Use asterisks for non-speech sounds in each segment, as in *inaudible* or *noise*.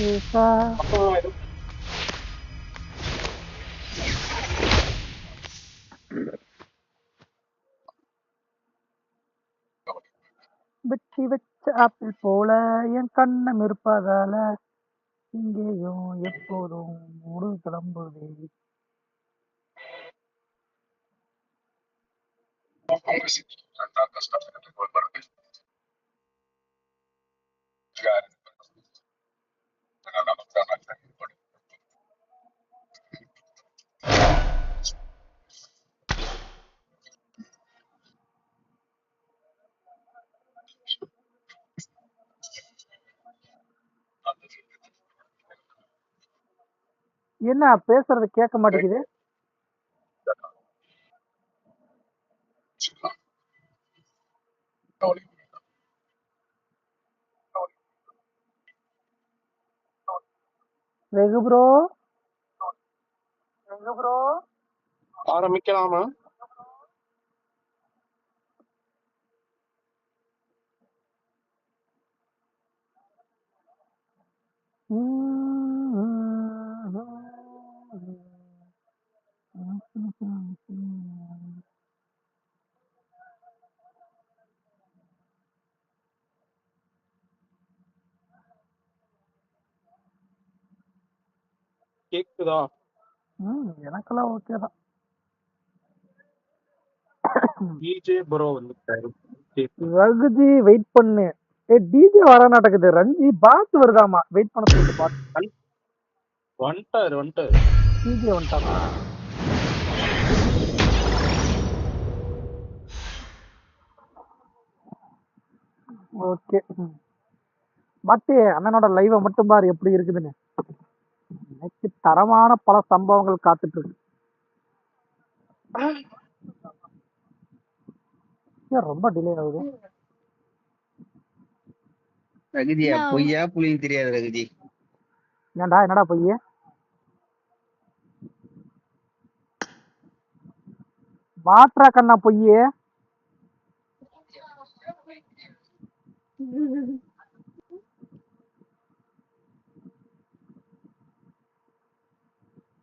கேக்கா வெட்டி வச்ச ஆப்பிள் போல என் கண்ணம் இருப்பதால இங்கேயும் எப்போதும் மூடு கிளம்புதே. என்ன பேசுறது கேட்க மாட்டேங்குது. வெகு ப்ரோ வெகு ப்ரோ ஆரம்பிக்கலாமா? கேக்குதா? ம் எனக்கெல்லாம் ஓகே தான். டிஜே ப்ரோ வந்துட்டாரு. ரகுஜி வெயிட் பண்ணு. ஏ டிஜே வர நடக்குது. ரஞ்சி பாஸ் வருதாமா? வெயிட் பண்ண சொல்லிட்டு பாஸ். வந்துட்டாரு வந்துட்டாரு. டிஜே வந்துட்டாமா ஓகே மாட்டி அண்ணனோட லைவை மட்டும் பாரு எப்படி இருக்குதுன்னு. இன்னைக்கு தரமான பல சம்பவங்கள் காத்துட்டு இருக்கு ரொம்ப டிலே ஆகுது? ரகுதியா பொய்யா புளியும் தெரியாது ரகுதி. ஏன்டா என்னடா பொய்யே மாற்றா கண்ணா பொய்யே *laughs*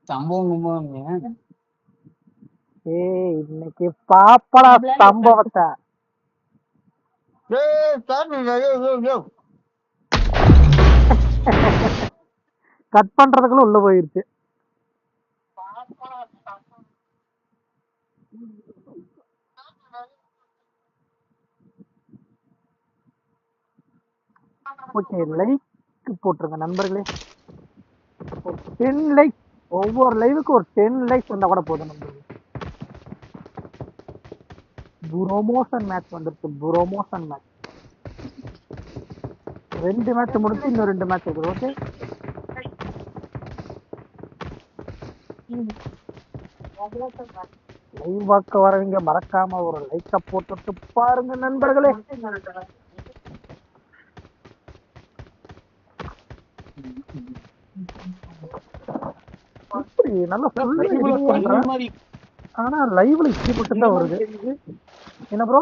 சம்பவம் கும்பவங்க ஏய் இன்னைக்கு பாப்படா சம்பவத்தை. கட் பண்றதுக்குள்ள உள்ள போயிருச்சு. ஓகே லைக் போட்டுருங்க நண்பர்களே. டென் லைக் ஒவ்வொரு லைவுக்கு ஒரு டென் லைக்ஸ் வந்தா கூட போதும் நம்மளுக்கு புரோமோஷன் மேட்ச் வந்துருச்சு புரோமோஷன் மேட்ச் ரெண்டு மேட்ச் முடிச்சு இன்னும் ரெண்டு மேட்ச் இருக்குது ஓகே லைவ் பார்க்க வரவங்க மறக்காம ஒரு லைக்க போட்டுட்டு பாருங்க நண்பர்களே. Thank you. மாதிரி ஆனா லைவ்ல இப்படி மட்டும் தான் வருது. என்ன ப்ரோ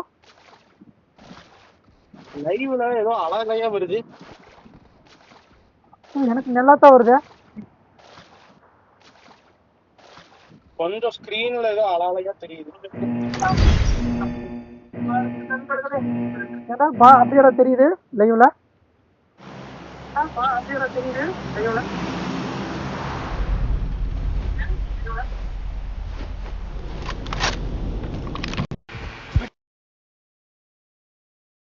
லைவ்ல ஏதோ அழகையா வருது. எனக்கு நல்லா தான் வருது. கொஞ்சம் ஸ்கிரீன்ல ஏதோ அழகையா தெரியுது. ஏடா பா அப்படியேடா தெரியுது லைவ்ல தெரியுது லைவ்ல